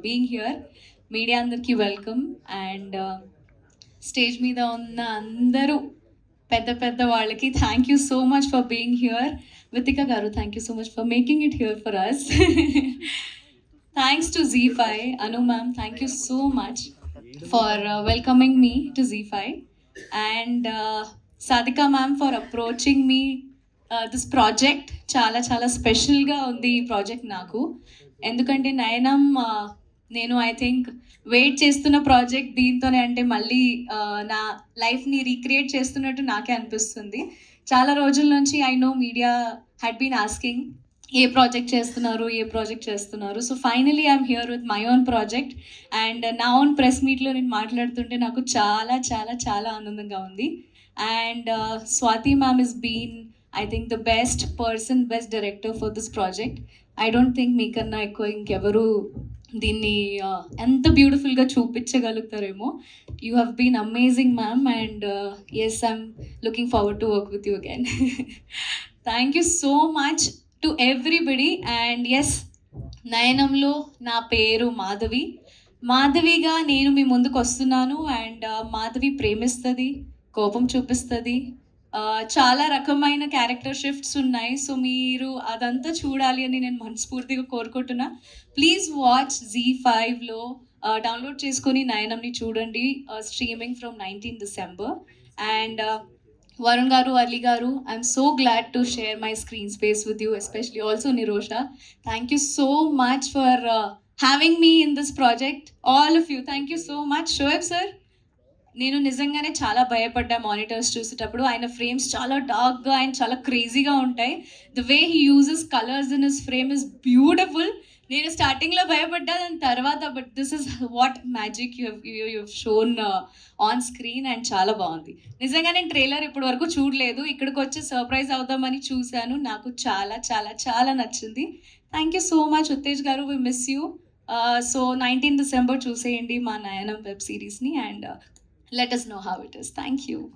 Being here media అందరికీ welcome and stage మీద ఉన్న అందరూ పెద్ద పెద్ద వాళ్ళకి thank you so much for being here Vithika garu thank you so much for making it here for us thanks to Zee five Anu ma'am thank you so much for welcoming me to Zee five and Sadhika ma'am for approaching me this project చాలా చాలా స్పెషల్గా ఉంది ఈ project నాకు ఎందుకంటే నయనం నేను I think wait చేస్తున్న project దీంతోనే అంటే మళ్ళీ నా లైఫ్ని రీక్రియేట్ చేస్తున్నట్టు నాకే అనిపిస్తుంది. చాలా రోజుల నుంచి I know media had been asking A project చేస్తున్నారు ఏ ప్రాజెక్ట్ చేస్తున్నారు. So finally I'm here with my own project and నా ఓన్ ప్రెస్ మీట్లో నేను మాట్లాడుతుంటే నాకు చాలా చాలా చాలా ఆనందంగా ఉంది. And Swathi ma'am is been I think the best person best director for this project I don't think మీకన్నా ఎక్కువ ఇంకెవరు దీన్ని ఎంత బ్యూటిఫుల్గా చూపించగలుగుతారేమో. You have been amazing ma'am and yes I'm looking forward to work with you again thank you so much to everybody and yes నయనంలో నా పేరు మాధవి. మాధవిగా నేను మీ ముందుకు వస్తున్నాను. అండ్ uh, మాధవి ప్రేమిస్తుంది కోపం చూపిస్తుంది. చాలా రకమైన క్యారెక్టర్ షిఫ్ట్స్ ఉన్నాయి. సో మీరు అదంతా చూడాలి అని నేను మనస్ఫూర్తిగా కోరుకుంటున్నా. ప్లీజ్ వాచ్ జీ ఫైవ్లో డౌన్లోడ్ చేసుకొని నయనంని చూడండి. Streaming from nineteen December and Varun garu Ali garu I'm so glad to share my screen space with you especially also Nirosha thank you so much for having me in this project all of you thank you so much Shoaib sir నేను నిజంగానే చాలా భయపడ్డా monitors చూసేటప్పుడు. ఆయన frames చాలా డార్క్గా ఆయన చాలా క్రేజీగా ఉంటాయి. The way he uses colours in his frame is beautiful నేను స్టార్టింగ్లో భయపడ్డా దాని తర్వాత but this is what magic you you shown on screen and చాలా బాగుంది. నిజంగా నేను ట్రైలర్ ఇప్పటి వరకు చూడలేదు. ఇక్కడికి వచ్చి సర్ప్రైజ్ అవుదామని చూశాను. నాకు చాలా చాలా చాలా నచ్చింది. Thank you so much Uttej garu. We miss you so nineteen December చూసేయండి మా Nayanam web సిరీస్ని and Let us know how it is. Thank you.